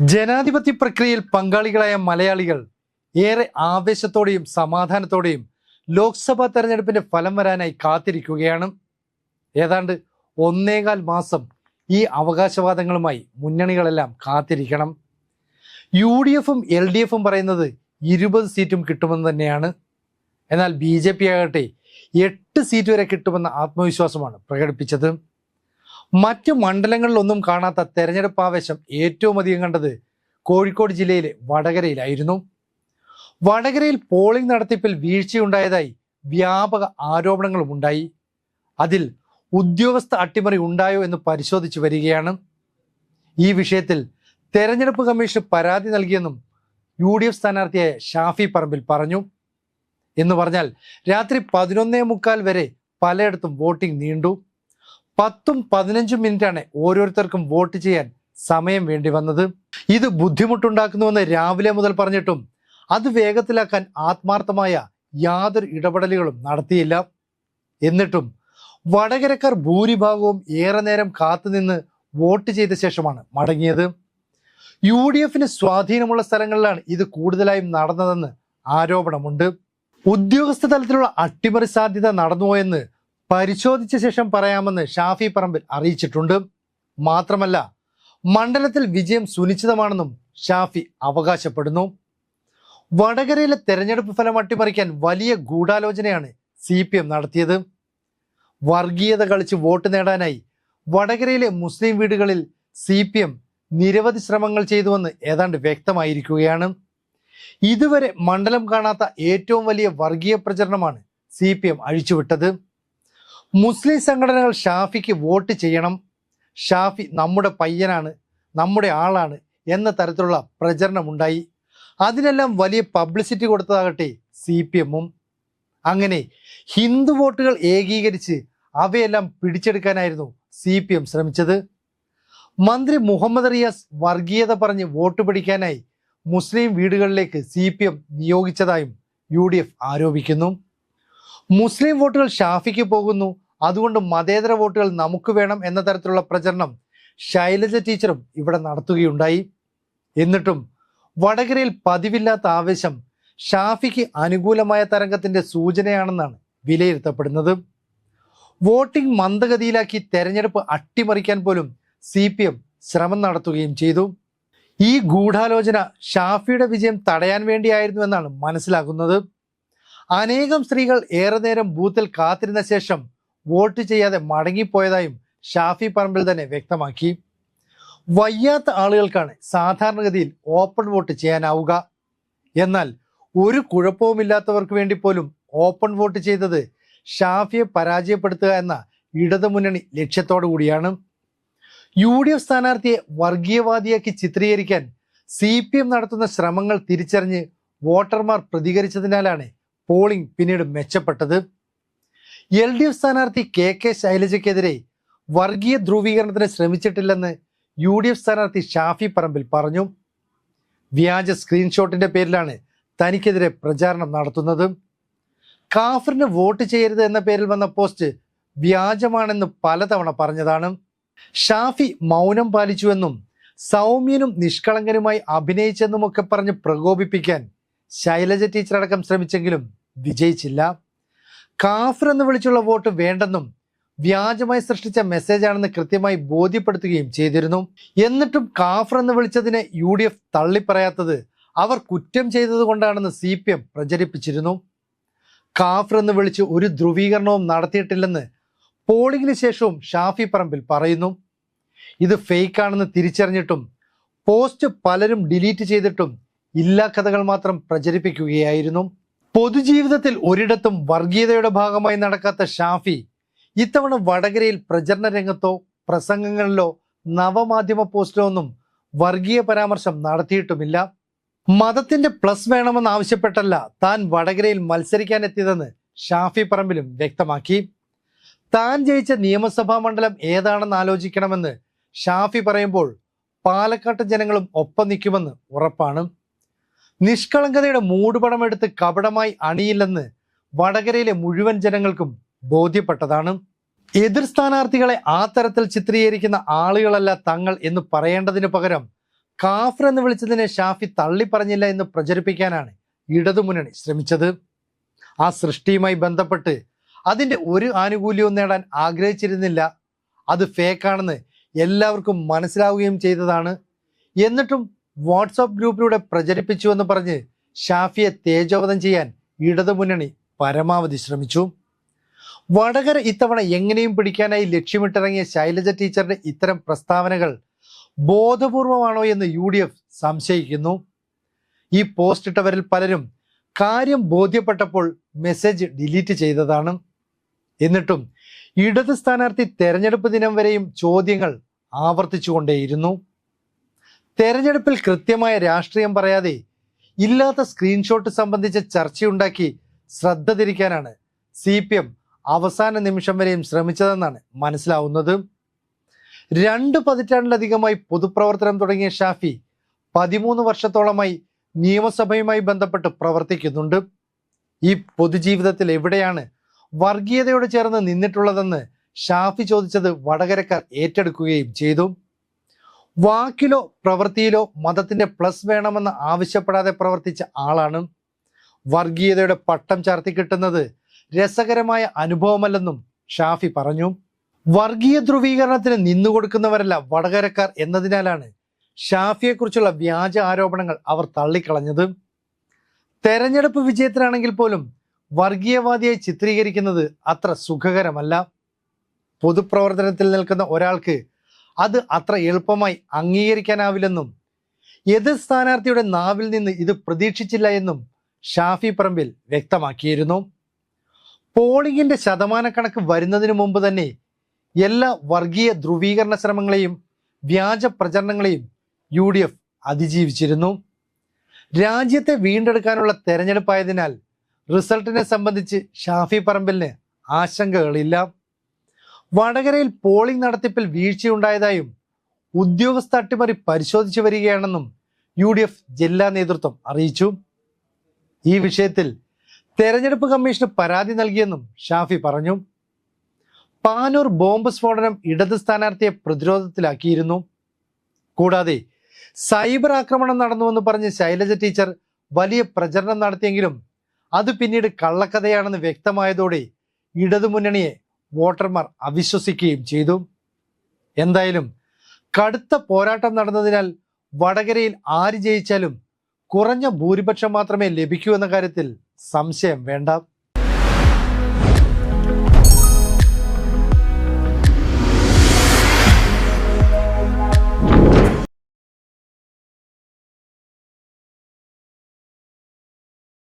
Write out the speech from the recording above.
ജനാധിപത്യ പ്രക്രിയയിൽ പങ്കാളികളായ മലയാളികൾ ഏറെ ആവേശത്തോടെയും സമാധാനത്തോടെയും ലോക്സഭാ തെരഞ്ഞെടുപ്പിന്റെ ഫലം വരാനായി കാത്തിരിക്കുകയാണ്. ഏതാണ്ട് ഒന്നേകാൽ മാസം ഈ അവകാശവാദങ്ങളുമായി മുന്നണികളെല്ലാം കാത്തിരിക്കണം. യു ഡി എഫും എൽ ഡി എഫും പറയുന്നത് ഇരുപത് സീറ്റും കിട്ടുമെന്ന് തന്നെയാണ്. എന്നാൽ ബി ജെ പി ആകട്ടെ എട്ട് സീറ്റ് വരെ കിട്ടുമെന്ന ആത്മവിശ്വാസമാണ് പ്രകടിപ്പിച്ചത്. മറ്റ് മണ്ഡലങ്ങളിലൊന്നും കാണാത്ത തെരഞ്ഞെടുപ്പ് ആവേശം ഏറ്റവും അധികം കണ്ടത് കോഴിക്കോട് ജില്ലയിലെ വടകരയിലായിരുന്നു. വടകരയിൽ പോളിംഗ് നടത്തിപ്പിൽ വീഴ്ചയുണ്ടായതായി വ്യാപക ആരോപണങ്ങളും ഉണ്ടായി. അതിൽ ഉദ്യോഗസ്ഥ അട്ടിമറി ഉണ്ടായോ എന്ന് പരിശോധിച്ചു വരികയാണ്. ഈ വിഷയത്തിൽ തെരഞ്ഞെടുപ്പ് കമ്മീഷന് പരാതി നൽകിയെന്നും യു ഡി എഫ് സ്ഥാനാർത്ഥിയായ ഷാഫി പറമ്പിൽ പറഞ്ഞു. എന്ന് പറഞ്ഞാൽ രാത്രി പതിനൊന്നേ മുക്കാൽ വരെ പലയിടത്തും വോട്ടിംഗ് നീണ്ടു. പത്തും പതിനഞ്ചും മിനിറ്റാണ് ഓരോരുത്തർക്കും വോട്ട് ചെയ്യാൻ സമയം വേണ്ടി വന്നത്. ഇത് ബുദ്ധിമുട്ടുണ്ടാക്കുന്നുവെന്ന് രാവിലെ മുതൽ പറഞ്ഞിട്ടും അത് വേഗത്തിലാക്കാൻ ആത്മാർത്ഥമായ യാതൊരു ഇടപെടലുകളും നടത്തിയില്ല. എന്നിട്ടും വടകരക്കാർ ഭൂരിഭാഗവും ഏറെ നേരം കാത്തുനിന്ന് വോട്ട് ചെയ്ത ശേഷമാണ് മടങ്ങിയത്. യു ഡി എഫിന് സ്വാധീനമുള്ള സ്ഥലങ്ങളിലാണ് ഇത് കൂടുതലായും നടന്നതെന്ന് ആരോപണമുണ്ട്. ഉദ്യോഗസ്ഥ തലത്തിലുള്ള അട്ടിമറി സാധ്യത നടന്നുപോയെന്ന് പരിശോധിച്ച ശേഷം പറയാമെന്ന് ഷാഫി പറമ്പിൽ അറിയിച്ചിട്ടുണ്ട്. മാത്രമല്ല മണ്ഡലത്തിൽ വിജയം സുനിശ്ചിതമാണെന്നും ഷാഫി അവകാശപ്പെടുന്നു. വടകരയിലെ തെരഞ്ഞെടുപ്പ് ഫലം അട്ടിമറിക്കാൻ വലിയ ഗൂഢാലോചനയാണ് സി പി എം നടത്തിയത്. വർഗീയത കളിച്ച് വോട്ട് നേടാനായി വടകരയിലെ മുസ്ലിം വീടുകളിൽ സി പി എം നിരവധി ശ്രമങ്ങൾ ചെയ്തുവെന്ന് ഏതാണ്ട് വ്യക്തമായിരിക്കുകയാണ്. ഇതുവരെ മണ്ഡലം കാണാത്ത ഏറ്റവും വലിയ വർഗീയ പ്രചരണമാണ് സി പി എം അഴിച്ചുവിട്ടത്. മുസ്ലിം സംഘടനകൾ ഷാഫിക്ക് വോട്ട് ചെയ്യണം. ഷാഫി നമ്മുടെ പയ്യനാണ് നമ്മുടെ ആളാണ് എന്ന തരത്തിലുള്ള പ്രചരണം ഉണ്ടായി അതിനെല്ലാം വലിയ പബ്ലിസിറ്റി കൊടുത്തതാകട്ടെ സി പി എമ്മും. അങ്ങനെ ഹിന്ദു വോട്ടുകൾ ഏകീകരിച്ച് അവയെല്ലാം പിടിച്ചെടുക്കാനായിരുന്നു സി പി എം ശ്രമിച്ചത്. മന്ത്രി മുഹമ്മദ് റിയാസ് വർഗീയത പറഞ്ഞ് വോട്ട് പിടിക്കാനായി മുസ്ലിം വീടുകളിലേക്ക് സി പി എം നിയോഗിച്ചതായും യു ഡി എഫ് ആരോപിക്കുന്നു. മുസ്ലിം വോട്ടുകൾ ഷാഫിക്ക് പോകുന്നു. അതുകൊണ്ട് മതേതര വോട്ടുകൾ നമുക്ക് വേണം എന്ന തരത്തിലുള്ള പ്രചരണം ശൈലജ ടീച്ചറും ഇവിടെ നടത്തുകയുണ്ടായി. എന്നിട്ടും വടകരയിൽ പതിവില്ലാത്ത ആവേശം ഷാഫിക്ക് അനുകൂലമായ തരംഗത്തിന്റെ സൂചനയാണെന്നാണ് വിലയിരുത്തപ്പെടുന്നത്. വോട്ടിംഗ് മന്ദഗതിയിലാക്കി തെരഞ്ഞെടുപ്പ് അട്ടിമറിക്കാൻ പോലും സി പി എം ശ്രമം നടത്തുകയും ചെയ്തു. ഈ ഗൂഢാലോചന ഷാഫിയുടെ വിജയം തടയാൻ വേണ്ടിയായിരുന്നു എന്നാണ് മനസ്സിലാക്കുന്നത് അനേകം സ്ത്രീകൾ ഏറെ നേരം ബൂത്തിൽ കാത്തിരുന്ന ശേഷം വോട്ട് ചെയ്യാതെ മടങ്ങിപ്പോയതായും ഷാഫി പറമ്പിൽ തന്നെ വ്യക്തമാക്കി. വയ്യാത്ത ആളുകൾക്കാണ് സാധാരണഗതിയിൽ ഓപ്പൺ വോട്ട് ചെയ്യാനാവുക. എന്നാൽ ഒരു കുഴപ്പവുമില്ലാത്തവർക്ക് വേണ്ടി പോലും ഓപ്പൺ വോട്ട് ചെയ്തത് ഷാഫിയെ പരാജയപ്പെടുത്തുക എന്ന ഇടതുമുന്നണി ലക്ഷ്യത്തോടു കൂടിയാണ്. യു ഡി എഫ് സ്ഥാനാർത്ഥിയെ വർഗീയവാദിയാക്കി ചിത്രീകരിക്കാൻ സി പി എം നടത്തുന്ന ശ്രമങ്ങൾ തിരിച്ചറിഞ്ഞ് വോട്ടർമാർ പ്രതികരിച്ചതിനാലാണ് പോളിംഗ് പിന്നീട് മെച്ചപ്പെട്ടത്. എൽ ഡി എഫ് സ്ഥാനാർത്ഥി കെ കെ ശൈലജയ്ക്കെതിരെ വർഗീയ ധ്രുവീകരണത്തിന് ശ്രമിച്ചിട്ടില്ലെന്ന് യു ഡി എഫ് സ്ഥാനാർത്ഥി ഷാഫി പറമ്പിൽ പറഞ്ഞു. വ്യാജ സ്ക്രീൻഷോട്ടിന്റെ പേരിലാണ് തനിക്കെതിരെ പ്രചാരണം നടത്തുന്നത്. കാഫറിന് വോട്ട് ചെയ്യരുത് എന്ന പേരിൽ വന്ന പോസ്റ്റ് വ്യാജമാണെന്ന് പലതവണ പറഞ്ഞതാണ്. ഷാഫി മൗനം പാലിച്ചുവെന്നും സൗമ്യനും നിഷ്കളങ്കനുമായി അഭിനയിച്ചെന്നുമൊക്കെ പറഞ്ഞ് പ്രകോപിപ്പിക്കാൻ ശൈലജ ടീച്ചർ അടക്കം ശ്രമിച്ചെങ്കിലും വിജയിച്ചില്ല. കാഫർ എന്ന് വിളിച്ചുള്ള വോട്ട് വേണ്ടെന്നും വ്യാജമായി സൃഷ്ടിച്ച മെസ്സേജാണെന്ന് കൃത്യമായി ബോധ്യപ്പെടുത്തുകയും ചെയ്തിരുന്നു. എന്നിട്ടും കാഫർ എന്ന് വിളിച്ചതിനെ യു ഡി എഫ് തള്ളിപ്പറയാത്തത് അവർ കുറ്റം ചെയ്തത് കൊണ്ടാണെന്ന് സി പി എം പ്രചരിപ്പിച്ചിരുന്നു. കാഫർ എന്ന് വിളിച്ച് ഒരു ധ്രുവീകരണവും നടത്തിയിട്ടില്ലെന്ന് പോളിംഗിന് ശേഷവും ഷാഫി പറമ്പിൽ പറയുന്നു. ഇത് ഫേക്കാണെന്ന് തിരിച്ചറിഞ്ഞിട്ടും പോസ്റ്റ് പലരും ഡിലീറ്റ് ചെയ്തിട്ടും ഇല്ലാ കഥകൾ മാത്രം പ്രചരിപ്പിക്കുകയായിരുന്നു. പൊതുജീവിതത്തിൽ ഒരിടത്തും വർഗീയതയുടെ ഭാഗമായി നടക്കാത്ത ഷാഫി ഇത്തവണ വടകരയിൽ പ്രചരണ രംഗത്തോ പ്രസംഗങ്ങളിലോ നവമാധ്യമ പോസ്റ്റിലോ ഒന്നും വർഗീയ പരാമർശം നടത്തിയിട്ടുമില്ല. മതത്തിന്റെ പ്ലസ് വേണമെന്ന് ആവശ്യപ്പെട്ടല്ല താൻ വടകരയിൽ മത്സരിക്കാൻ എത്തിയതെന്ന് ഷാഫി പറമ്പിലും വ്യക്തമാക്കി. താൻ ജയിച്ച നിയമസഭാ മണ്ഡലം ഏതാണെന്ന് ആലോചിക്കണമെന്ന് ഷാഫി പറയുമ്പോൾ പാലക്കാട്ട് ജനങ്ങളും ഒപ്പം നിൽക്കുമെന്ന് ഉറപ്പാണ്. നിഷ്കളങ്കതയുടെ മൂടുപടമെടുത്ത് കപടമായി അണിയില്ലെന്ന് വടകരയിലെ മുഴുവൻ ജനങ്ങൾക്കും ബോധ്യപ്പെട്ടതാണ്. എതിർ സ്ഥാനാർത്ഥികളെ ആ തരത്തിൽ ചിത്രീകരിക്കുന്ന ആളുകളല്ല തങ്ങൾ എന്ന് പറയേണ്ടതിന് പകരം കാഫർ എന്ന് വിളിച്ചതിനെ ഷാഫി തള്ളിപ്പറഞ്ഞില്ല എന്ന് പ്രചരിപ്പിക്കാനാണ് ഇടതുമുന്നണി ശ്രമിച്ചത്. ആ സൃഷ്ടിയുമായി ബന്ധപ്പെട്ട് അതിന്റെ ഒരു ആനുകൂല്യവും നേടാൻ ആഗ്രഹിച്ചിരുന്നില്ല. അത് ഫേക്കാണെന്ന് എല്ലാവർക്കും മനസ്സിലാവുകയും ചെയ്തതാണ്. എന്നിട്ടും വാട്സാപ്പ് ഗ്രൂപ്പിലൂടെ പ്രചരിപ്പിച്ചുവെന്ന് പറഞ്ഞ് ഷാഫിയെ തേജോവധം ചെയ്യാൻ ഇടതുമുന്നണി പരമാവധി ശ്രമിച്ചു. വടകര ഇത്തവണ എങ്ങനെയും പിടിക്കാനായി ലക്ഷ്യമിട്ടിറങ്ങിയ ശൈലജ ടീച്ചറുടെ ഇത്തരം പ്രസ്താവനകൾ ബോധപൂർവമാണോ എന്ന് യു ഡി എഫ് സംശയിക്കുന്നു. ഈ പോസ്റ്റ് ഇട്ടവരിൽ പലരും കാര്യം ബോധ്യപ്പെട്ടപ്പോൾ മെസ്സേജ് ഡിലീറ്റ് ചെയ്തതാണ്. എന്നിട്ടും ഇടത് സ്ഥാനാർത്ഥി തെരഞ്ഞെടുപ്പ് ദിനം വരെയും ചോദ്യങ്ങൾ ആവർത്തിച്ചുകൊണ്ടേയിരുന്നു. തെരഞ്ഞെടുപ്പിൽ കൃത്യമായ രാഷ്ട്രീയം പറയാതെ ഇല്ലാത്ത സ്ക്രീൻഷോട്ട് സംബന്ധിച്ച ചർച്ചയുണ്ടാക്കി ശ്രദ്ധ തിരിക്കാനാണ് സി പി എം അവസാന നിമിഷം വരെയും ശ്രമിച്ചതെന്നാണ് മനസ്സിലാവുന്നത്. രണ്ട് പതിറ്റാണ്ടിലധികമായി പൊതുപ്രവർത്തനം തുടങ്ങിയ ഷാഫി പതിമൂന്ന് വർഷത്തോളമായി നിയമസഭയുമായി ബന്ധപ്പെട്ട് പ്രവർത്തിക്കുന്നുണ്ട്. ഈ പൊതുജീവിതത്തിൽ എവിടെയാണ് വർഗീയതയോട് ചേർന്ന് നിന്നിട്ടുള്ളതെന്ന് ഷാഫി ചോദിച്ചത് വടകരക്കാർ ഏറ്റെടുക്കുകയും ചെയ്തു. വാക്കിലോ പ്രവൃത്തിയിലോ മതത്തിന്റെ പ്ലസ് വേണമെന്ന് ആവശ്യപ്പെടാതെ പ്രവർത്തിച്ച ആളാണ് വർഗീയതയുടെ പട്ടം ചാർത്തി കിട്ടുന്നത് രസകരമായ അനുഭവമല്ലെന്നും ഷാഫി പറഞ്ഞു. വർഗീയ ധ്രുവീകരണത്തിന് നിന്നുകൊടുക്കുന്നവരല്ല വടകരക്കാർ എന്നതിനാലാണ് ഷാഫിയെക്കുറിച്ചുള്ള വ്യാജ ആരോപണങ്ങൾ അവർ തള്ളിക്കളഞ്ഞത്. തെരഞ്ഞെടുപ്പ് വിജയത്തിനാണെങ്കിൽ പോലും വർഗീയവാദിയായി ചിത്രീകരിക്കുന്നത് അത്ര സുഖകരമല്ല. പൊതുപ്രവർത്തനത്തിൽ നിൽക്കുന്ന ഒരാൾക്ക് അത് അത്ര എളുപ്പമായി അംഗീകരിക്കാനാവില്ലെന്നും എതിർ സ്ഥാനാർത്ഥിയുടെ നാവിൽ നിന്ന് ഇത് പ്രതീക്ഷിച്ചില്ല എന്നും ഷാഫി പറമ്പിൽ വ്യക്തമാക്കിയിരുന്നു. പോളിംഗിന്റെ ശതമാനക്കണക്ക് വരുന്നതിനു മുമ്പ് തന്നെ എല്ലാ വർഗീയ ധ്രുവീകരണ ശ്രമങ്ങളെയും വ്യാജ പ്രചരണങ്ങളെയും യു ഡി എഫ് അതിജീവിച്ചിരുന്നു. രാജ്യത്തെ വീണ്ടെടുക്കാനുള്ള തെരഞ്ഞെടുപ്പായതിനാൽ റിസൾട്ടിനെ സംബന്ധിച്ച് ഷാഫി പറമ്പിലിന് ആശങ്കകളില്ല. വടകരയിൽ പോളിംഗ് നടത്തിപ്പിൽ വീഴ്ചയുണ്ടായതായും ഉദ്യോഗസ്ഥ അട്ടിമറി പരിശോധിച്ചു വരികയാണെന്നും യു ഡി എഫ് ജില്ലാ നേതൃത്വം അറിയിച്ചു. ഈ വിഷയത്തിൽ തെരഞ്ഞെടുപ്പ് കമ്മീഷന് പരാതി നൽകിയെന്നും ഷാഫി പറഞ്ഞു. പാനൂർ ബോംബ് സ്ഫോടനം ഇടത് സ്ഥാനാർത്ഥിയെ പ്രതിരോധത്തിലാക്കിയിരുന്നു. കൂടാതെ സൈബർ ആക്രമണം നടന്നുവെന്ന് പറഞ്ഞ് ശൈലജ ടീച്ചർ വലിയ പ്രചരണം നടത്തിയെങ്കിലും അത് പിന്നീട് കള്ളക്കഥയാണെന്ന് വ്യക്തമായതോടെ ഇടതുമുന്നണിയെ വോട്ടർമാർ അവിശ്വസിക്കുകയും ചെയ്തു. എന്തായാലും കടുത്ത പോരാട്ടം നടന്നതിനാൽ വടകരയിൽ ആര് ജയിച്ചാലും കുറഞ്ഞ ഭൂരിപക്ഷം മാത്രമേ ലഭിക്കൂ എന്ന കാര്യത്തിൽ സംശയം വേണ്ട.